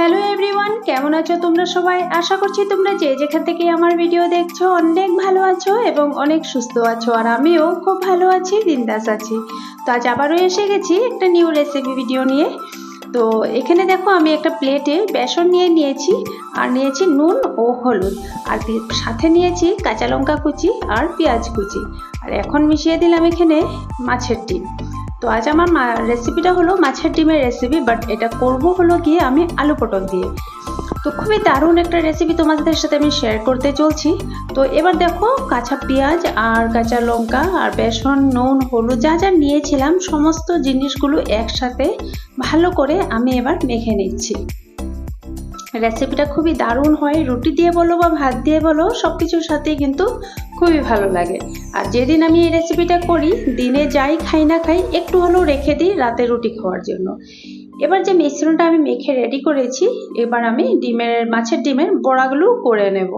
Hello everyone কেমন আছো তোমরা সবাই? আশা করছি তোমরা যে যেখান থেকে আমার ভিডিও দেখছ অনেক ভালো আছো এবং অনেক সুস্থ আছো, আর আমিও খুব ভালো আছি, বিন্দাস আছি। তো আজ আবারও এসে গেছি একটা নিউ রেসিপি ভিডিও নিয়ে। তো এখানে দেখো আমি একটা প্লেটে বেসন নিয়ে নিয়েছি, আর নিয়েছি নুন ও হলুদ। আর সাথে নিয়েছি কাঁচা লঙ্কা কুচি আর পেঁয়াজ কুচি। আর এখন মিশিয়ে দিলাম এখানে মাছের ডিম। তো আজ আমার রেসিপিটা হলো মাছের ডিমের রেসিপি বাট এটা করব হলো গিয়ে আমি আলু পটল দিয়ে। তো খুবই দারুণ একটা রেসিপি তোমাদের সাথে আমি শেয়ার করতে চলছি। তো এবার দেখো, কাঁচা পেঁয়াজ আর কাঁচা লঙ্কা আর বেসন, নুন, হলুদ যা যা নিয়েছিলাম, সমস্ত জিনিসগুলো একসাথে ভালো করে আমি এবার মেখে নিচ্ছি। রেসিপিটা খুবই দারুণ হয়। রুটি দিয়ে বলো বা ভাত দিয়ে বলো সব কিছুর সাথেই কিন্তু খুবই ভালো লাগে। আর যেদিন আমি এই রেসিপিটা করি, দিনে যাই, খাই না খাই, একটু হলেও রেখে দিই রাতে রুটি খাওয়ার জন্য। এবার যে মিশ্রণটা আমি মেখে রেডি করেছি, এবার আমি ডিমের, মাছের ডিমের বড়াগুলো করে নেব।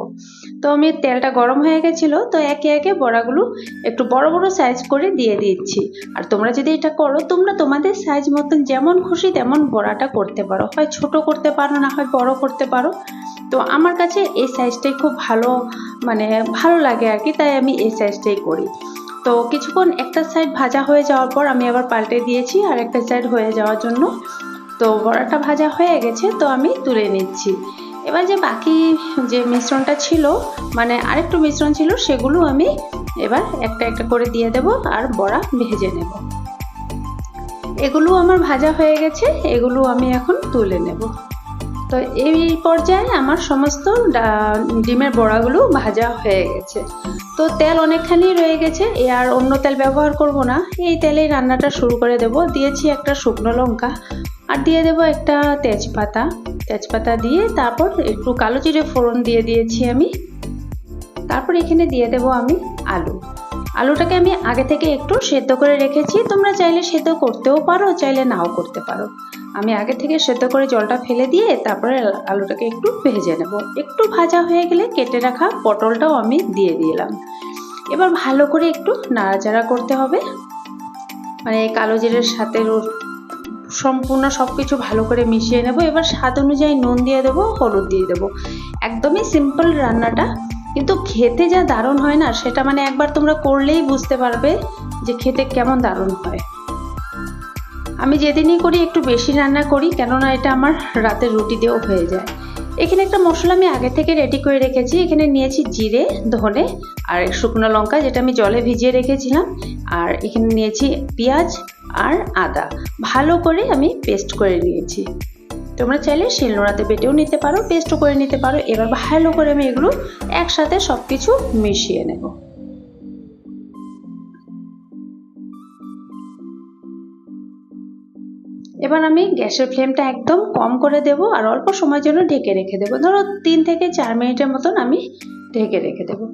তো আমি তেলটা গরম হয়ে গেছিল, তো একে একে বড়াগুলো একটু বড় বড় সাইজ করে দিয়ে দিচ্ছি। আর তোমরা যদি এটা করো, তোমরা তোমাদের সাইজ মতন যেমন খুশি তেমন বড়াটা করতে পারো। হয় ছোট করতে পারো, না হয় বড় করতে পারো। তো আমার কাছে এই সাইজটাই খুব ভালো মানে ভালো লাগে আর কি, তাই আমি এই সাইজটাই করি। তো কিছুক্ষণ একটা সাইড ভাজা হয়ে যাওয়ার পর আমি আবার পাল্টে দিয়েছি আর একটা সাইড হয়ে যাওয়ার জন্য। তো বড়াটা ভাজা হয়ে গেছে, তো আমি তুলে নিচ্ছি। এবার যে বাকি যে মিশ্রণটা ছিল মানে আরেকটু মিশ্রণ ছিল, সেগুলো আমি এবার একটা একটা করে দিয়ে দেব আর বড়া ভেজে নেব। এগুলো আমার ভাজা হয়ে গেছে, এগুলো আমি এখন তুলে নেব। তো এই পর্যায়ে আমার সমস্ত ডিমের বড়াগুলো ভাজা হয়ে গেছে। তো তেল অনেকখানি রয়ে গেছে, এ আর অন্য তেল ব্যবহার করব না। এই তেলেই রান্নাটা শুরু করে দেব। দিয়েছি একটা শুকনো লঙ্কা, আর দিয়ে দেব একটা তেজপাতা। তেজপাতা দিয়ে তারপর একটু কালো জিরে ফোড়ন দিয়ে দিয়েছি আমি। তারপর এখানে দিয়ে দেব আমি আলু। আলুটাকে আমি আগে থেকে একটু সেদ্ধ করে রেখেছি। তোমরা চাইলে সেদ্ধ করতেও পারো, চাইলে নাও করতে পারো। আমি আগে থেকে সেদ্ধ করে জলটা ফেলে দিয়ে তারপরে আলুটাকে একটু ভেজে নেব। একটু ভাজা হয়ে গেলে কেটে রাখা পটলটাও আমি দিয়ে দিলাম। এবার ভালো করে একটু নাড়াচাড়া করতে হবে। মানে কালো জিরের সাথে সম্পূর্ণ সব কিছু ভালো করে মিশিয়ে নেব। এবার স্বাদ অনুযায়ী নুন দিয়ে দেবো, হলুদ দিয়ে দেবো। একদমই সিম্পল রান্নাটা। কিন্তু খেতে যা দারুণ হয় না, সেটা মানে একবার তোমরা করলেই বুঝতে পারবে যে খেতে কেমন দারুণ হয়। আমি যেদিনই করি একটু বেশি রান্না করি, কেননা এটা আমার রাতে রুটি দিয়েও হয়ে যায়। এখানে একটা মশলা আমি আগে থেকে রেডি করে রেখেছি। এখানে নিয়েছি জিরে, ধনে আর শুকনো লঙ্কা, যেটা আমি জলে ভিজিয়ে রেখেছিলাম। আর এখানে নিয়েছি পেঁয়াজ আর আদা। ভালো করে আমি পেস্ট করে নিয়েছি। তোমরা চাইলে শিলনোড়াতে বেটেও নিতে পারো পেস্টও করে নিতে পারো। এবার ভালো করে আমি এগুলো একসাথে সব কিছু মিশিয়ে নেব। এবার আমি গ্যাসের ফ্লেমটা একদম কম করে দেব আর অল্প সময়ের জন্য ঢেকে রেখে দেবো। ধরো তিন থেকে চার মিনিটের মতন আমি ঢেকে রেখে দেবো।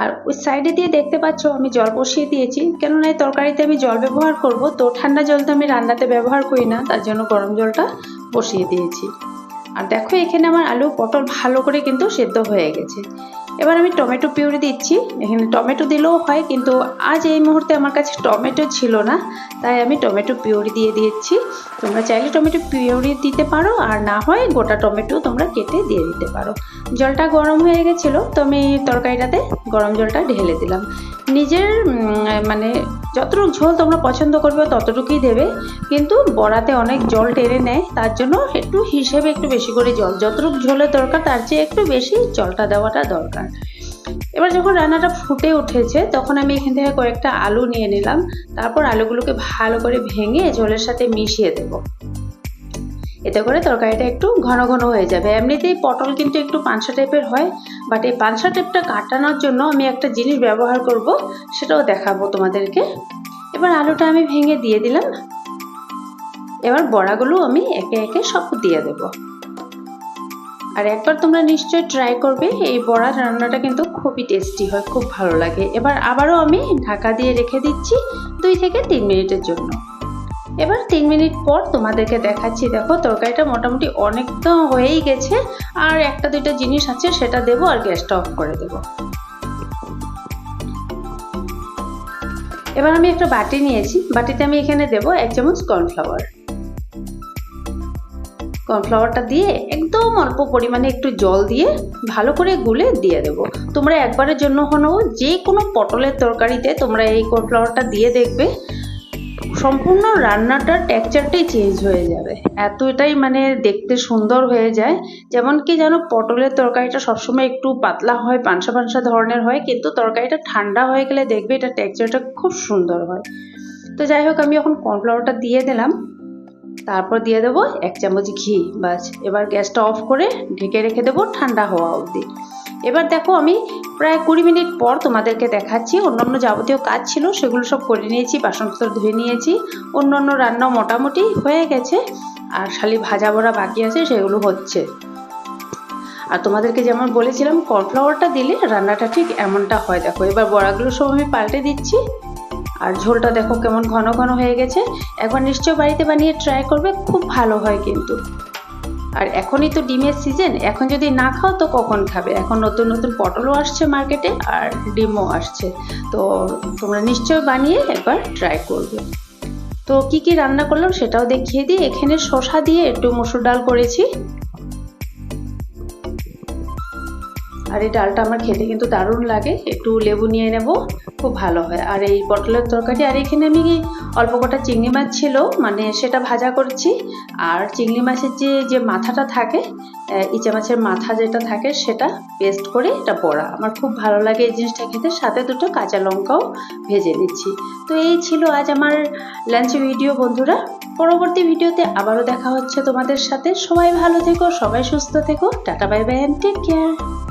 আর ওই সাইডে দিয়ে দেখতে পাচ্ছ আমি জল বসিয়ে দিয়েছি। কেননা এই তরকারিতে আমি জল ব্যবহার করব। তো ঠান্ডা জল তো আমি রান্নাতে ব্যবহার করি না, তার জন্য গরম জলটা বসিয়ে দিয়েছি। আর দেখো এখানে আমার আলু পটল ভালো করে কিন্তু সেদ্ধ হয়ে গেছে। এবার আমি টমেটো পিউরি দিচ্ছি। এখানে টমেটো দিলেও হয়, কিন্তু আজ এই মুহূর্তে আমার কাছে টমেটো ছিল না, তাই আমি টমেটো পিউরি দিয়ে দিয়েছি তোমরা চাইলে টমেটো পিউরি দিতে পারো, আর না হয় গোটা টমেটো তোমরা কেটে দিয়ে দিতে পারো। জলটা গরম হয়ে গেছিল, তো আমি তরকারিটাতে গরম জলটা ঢেলে দিলাম। নিজের মানে যতটুকু ঝোল তোমরা পছন্দ করবে ততটুকুই দেবে। কিন্তু বড়াতে অনেক জল টেনে নেয়, তার জন্য একটু হিসেবে একটু বেশি করে জল। যতটুকু ঝোলের দরকার, তার চেয়ে একটু বেশি জলটা দেওয়াটা দরকার। এবার যখন রান্নাটা ফুটে উঠেছে, তখন আমি এখান থেকে কয়েকটা আলু নিয়ে নিলাম। তারপর আলুগুলোকে ভালো করে ভেঙে ঝোলের সাথে মিশিয়ে দেবো। এতে করে তরকারিটা একটু ঘন ঘন হয়ে যাবে। এমনিতেই পটল কিন্তু একটু পানসা টাইপের হয় বাট এই পানসা টাইপটা কাটানোর জন্য আমি একটা জিনিস ব্যবহার করব, সেটাও দেখাবো তোমাদেরকে। এবার আলুটা আমি ভেঙে দিয়ে দিলাম। এবার বড়াগুলো আমি একে একে সব দিয়ে দেব। আর একবার তোমরা নিশ্চয়ই ট্রাই করবে, এই বড়া রান্নাটা কিন্তু খুবই টেস্টি হয়, খুব ভালো লাগে। এবার আবারও আমি ঢাকা দিয়ে রেখে দিচ্ছি দুই থেকে তিন মিনিটের জন্য। এবার তিন মিনিট পর তোমাদেরকে দেখাচ্ছি, দেখো তরকারিটা মোটামুটি অনেকটা হয়েই গেছে, আর একটা দুইটা জিনিস আছে, সেটা দেবো আর গ্যাসটা অফ করে দেবো। এবার আমি একটা বাটি নিয়েছি, বাটিতে আমি এখানে দেবো এক চামচ কর্নফ্লাওয়ার। কর্নফ্লাওয়ারটা দিয়ে একদম অল্প পরিমাণে একটু জল দিয়ে ভালো করে গুলে দিয়ে দেব। তোমরা একবারের জন্য হলো যে কোনো পটলের তরকারিতে তোমরা এই কর্নফ্লাওয়ারটা দিয়ে দেখবে সম্পূর্ণ রান্নাটার টেক্সচারটাই চেঞ্জ হয়ে যাবে। এত এটাই মানে দেখতে সুন্দর হয়ে যায়। যেমন কি যেন পটলের তরকারিটা সবসময় একটু পাতলা হয়, পানসা পানসা ধরনের হয়, কিন্তু তরকারিটা ঠান্ডা হয়ে গেলে দেখবে এটা টেক্সচারটা খুব সুন্দর হয়। তো যাই হোক, আমি এখন কর্নফ্লাওয়ারটা দিয়ে দিলাম। তারপর দিয়ে দেবো এক চামচ ঘি। বাস এবার গ্যাসটা অফ করে ঢেকে রেখে দেবো ঠান্ডা হওয়া অবধি। এবার দেখো আমি প্রায় কুড়ি মিনিট পর তোমাদেরকে দেখাচ্ছি। অন্যান্য যাবতীয় কাজ ছিল, সেগুলো সব করে নিয়েছি, বাসনপত্র ধুয়ে নিয়েছি। অন্য অন্য রান্না মোটামুটি হয়ে গেছে, আর শালি ভাজা বড়া বাকি আছে, সেগুলো হচ্ছে। আর তোমাদেরকে যেমন বলেছিলাম, কর্নফ্লাওয়ারটা দিলে রান্নাটা ঠিক এমনটা হয়। দেখো, এবার বড়াগুলো সব আমি পাল্টে দিচ্ছি। আর ঝোলটা দেখো কেমন ঘন ঘন হয়ে গেছে। একবার নিশ্চয় বাড়িতে বানিয়ে ট্রাই করবে, খুব ভালো হয় কিন্তু। আর এখনই তো ডিমের সিজন এখন যদি না খাও তো কখন খাবে? এখন নতুন নতুন পটলও আসছে মার্কেটে আর ডিমও আসছে। তো তোমরা নিশ্চয় বানিয়ে একবার ট্রাই করবে। তো কি কি রান্না করলাম সেটাও দেখিয়ে দিই। এখানে শশা দিয়ে একটু মসুর ডাল করেছি। আর এই ডালটা আমার খেতে কিন্তু দারুণ লাগে। একটু লেবু নিয়ে নেব, খুব ভালো হয়। আর এই পটলের তরকারি, আর এখানে আমি অল্প কটা চিংড়ি মাছ ছিল মানে সেটা ভাজা করছি। আর চিংড়ি মাছের যে যে মাথাটা থাকে ইচা মাছের মাথা যেটা থাকে, সেটা পেস্ট করে এটা পড়া আমার খুব ভালো লাগে এই জিনিসটা খেতে। সাথে দুটো কাঁচা লঙ্কাও ভেজে নিচ্ছি। তো এই ছিল আজ আমার লাঞ্চ ভিডিও বন্ধুরা। পরবর্তী ভিডিওতে আবারও দেখা হচ্ছে তোমাদের সাথে। সবাই ভালো থেকো, সবাই সুস্থ থেকো। Tata bye bye and take care